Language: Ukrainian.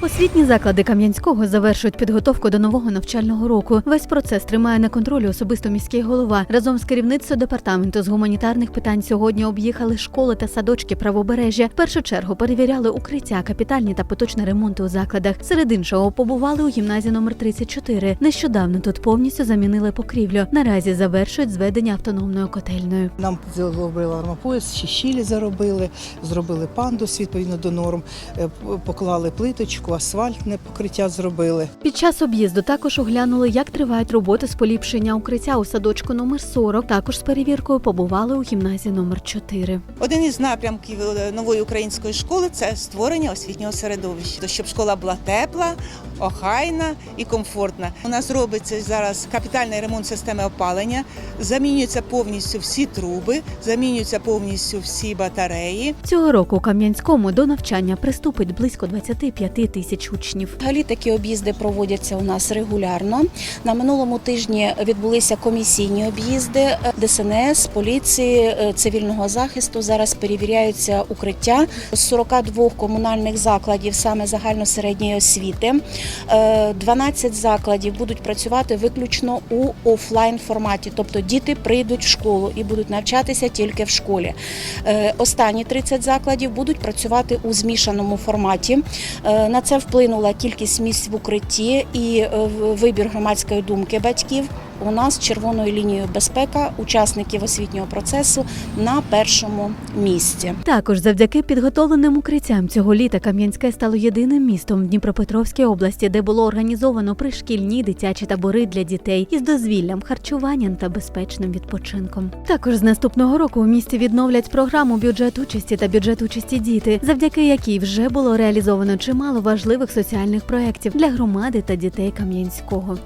Освітні заклади Кам'янського завершують підготовку до нового навчального року. Весь процес тримає на контролі особисто міський голова. Разом з керівництвом департаменту з гуманітарних питань сьогодні об'їхали школи та садочки правобережжя. В першу чергу перевіряли укриття, капітальні та поточні ремонти у закладах. Серед іншого побували у гімназії номер 34. Нещодавно тут повністю замінили покрівлю. Наразі завершують зведення автономною котельною. Нам зробили армопояс, ще щілі заробили, зробили пандус відповідно до норм, е, поклали плиточку, асфальтне покриття зробили. Під час об'їзду також оглянули, як тривають роботи з поліпшення укриття у садочку номер 40. Також з перевіркою побували у гімназії номер 4. Один із напрямків е, нової української школи це створення освітнього середовища, щоб школа була тепла, охайна і комфортна. У нас робиться зараз капітальний ремонт системи опалення, замінюються повністю всі труби, замінюються повністю всі батареї. Цього року у Кам'янському до навчання приступить близько 25 тисяч учнів. Взагалі такі об'їзди проводяться у нас регулярно. На минулому тижні відбулися комісійні об'їзди ДСНС, поліції, е, цивільного захисту. Зараз перевіряються укриття з 42 комунальних закладів, саме загальносередньої освіти. Е, 12 закладів будуть працювати виключно у офлайн форматі, тобто діти прийдуть в школу і будуть навчатися тільки в школі. Е, Останні 30 закладів будуть працювати у змішаному форматі. Е, На це вплинула кількість місць в укритті і е, вибір громадської думки батьків. У нас червоною лінією безпека учасників освітнього процесу на першому місці. Також завдяки підготовленим укриттям цього літа Кам'янське стало єдиним містом в Дніпропетровській області, де було організовано пришкільні дитячі табори для дітей із дозвіллям, харчуванням та безпечним відпочинком. Також з наступного року у місті відновлять програму бюджет участі та бюджет участі діти, завдяки якій вже було реалізовано чимало важливих соціальних проєктів для громади та дітей Кам'янського.